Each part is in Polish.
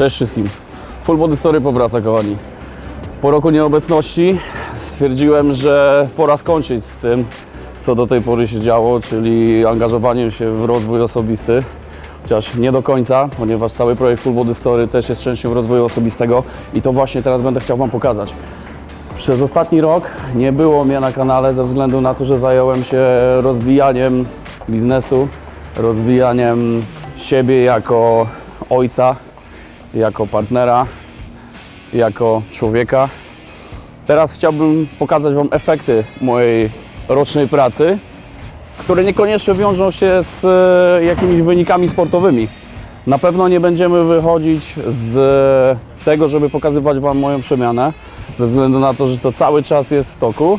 Cześć wszystkim. Full Body Story powraca, kochani. Po roku nieobecności stwierdziłem, że pora skończyć z tym, co do tej pory się działo, czyli angażowaniem się w rozwój osobisty. Chociaż nie do końca, ponieważ cały projekt Full Body Story też jest częścią rozwoju osobistego i to właśnie teraz będę chciał Wam pokazać. Przez ostatni rok nie było mnie na kanale ze względu na to, że zająłem się rozwijaniem biznesu, rozwijaniem siebie jako ojca, jako partnera, jako człowieka. Teraz chciałbym pokazać Wam efekty mojej rocznej pracy, które niekoniecznie wiążą się z e, jakimiś wynikami sportowymi. Na pewno nie będziemy wychodzić z tego, żeby pokazywać Wam moją przemianę, ze względu na to, że to cały czas jest w toku.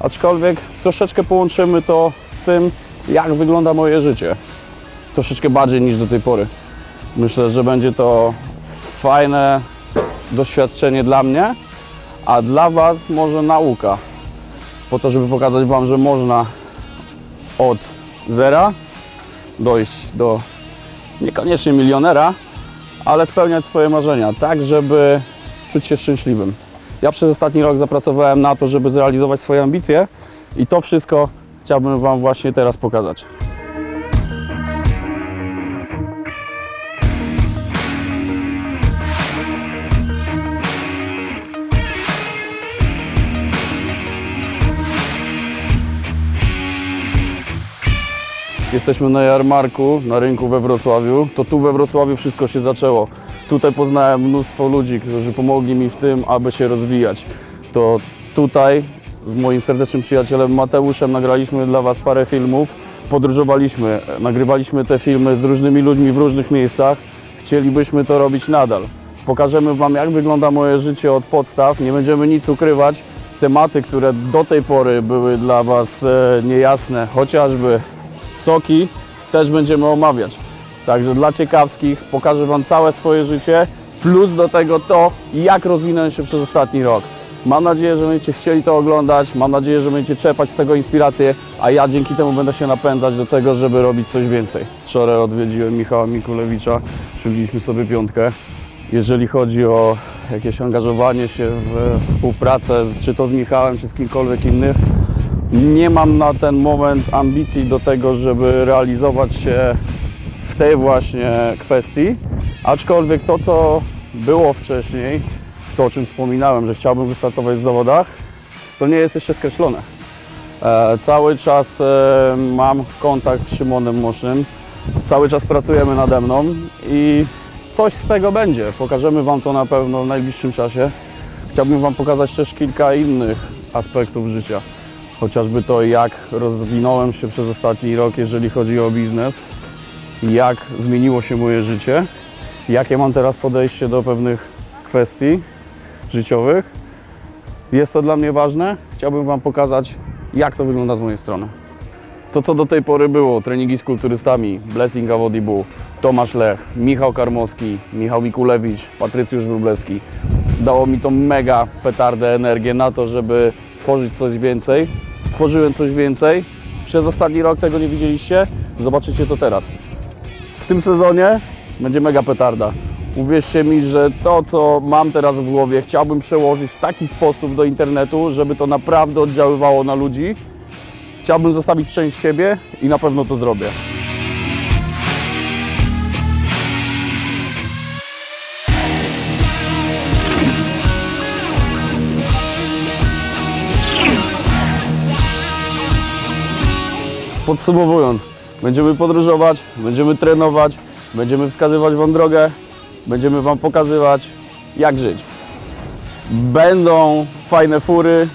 Aczkolwiek troszeczkę połączymy to z tym, jak wygląda moje życie. Troszeczkę bardziej niż do tej pory. Myślę, że będzie to fajne doświadczenie dla mnie, a dla Was może nauka. Po to, żeby pokazać Wam, że można od zera dojść do niekoniecznie milionera, ale spełniać swoje marzenia, tak żeby czuć się szczęśliwym. Ja przez ostatni rok zapracowałem na to, żeby zrealizować swoje ambicje i to wszystko chciałbym Wam właśnie teraz pokazać. Jesteśmy na jarmarku, na rynku we Wrocławiu. To tu we Wrocławiu wszystko się zaczęło. Tutaj poznałem mnóstwo ludzi, którzy pomogli mi w tym, aby się rozwijać. To tutaj z moim serdecznym przyjacielem Mateuszem nagraliśmy dla Was parę filmów. Podróżowaliśmy, nagrywaliśmy te filmy z różnymi ludźmi w różnych miejscach. Chcielibyśmy to robić nadal. Pokażemy Wam, jak wygląda moje życie od podstaw. Nie będziemy nic ukrywać. Tematy, które do tej pory były dla Was e, niejasne, chociażby soki też będziemy omawiać. Także dla ciekawskich pokażę Wam całe swoje życie, plus do tego to, jak rozwinąłem się przez ostatni rok. Mam nadzieję, że będziecie chcieli to oglądać, mam nadzieję, że będziecie czerpać z tego inspirację, a ja dzięki temu będę się napędzać do tego, żeby robić coś więcej. Wczoraj odwiedziłem Michała Mikulewicza, przybiliśmy sobie piątkę. Jeżeli chodzi o jakieś angażowanie się w współpracę, czy to z Michałem, czy z kimkolwiek innych, nie mam na ten moment ambicji do tego, żeby realizować się w tej właśnie kwestii. Aczkolwiek to, co było wcześniej, to o czym wspominałem, że chciałbym wystartować w zawodach, to nie jest jeszcze skreślone. E, cały czas e, mam kontakt z Szymonem Mosznym, cały czas pracujemy nade mną i coś z tego będzie. Pokażemy Wam to na pewno w najbliższym czasie. Chciałbym Wam pokazać też kilka innych aspektów życia. Chociażby to, jak rozwinąłem się przez ostatni rok, jeżeli chodzi o biznes, jak zmieniło się moje życie, jakie mam teraz podejście do pewnych kwestii życiowych. Jest to dla mnie ważne. Chciałbym Wam pokazać, jak to wygląda z mojej strony. To, co do tej pory było, treningi z kulturystami, Blessing Awodibu, Tomasz Lech, Michał Karmowski, Michał Mikulewicz, Patrycjusz Wróblewski, dało mi to mega petardę energię na to, żeby tworzyć coś więcej. Stworzyłem coś więcej. Przez ostatni rok tego nie widzieliście. Zobaczycie to teraz. W tym sezonie będzie mega petarda. Uwierzcie mi, że to, co mam teraz w głowie, chciałbym przełożyć w taki sposób do internetu, żeby to naprawdę oddziaływało na ludzi. Chciałbym zostawić część siebie i na pewno to zrobię. Podsumowując, będziemy podróżować, będziemy trenować, będziemy wskazywać Wam drogę, będziemy Wam pokazywać, jak żyć. Będą fajne fury,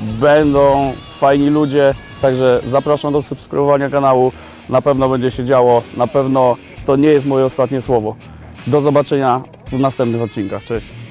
będą fajni ludzie, także zapraszam do subskrybowania kanału. Na pewno będzie się działo, na pewno to nie jest moje ostatnie słowo. Do zobaczenia w następnych odcinkach. Cześć.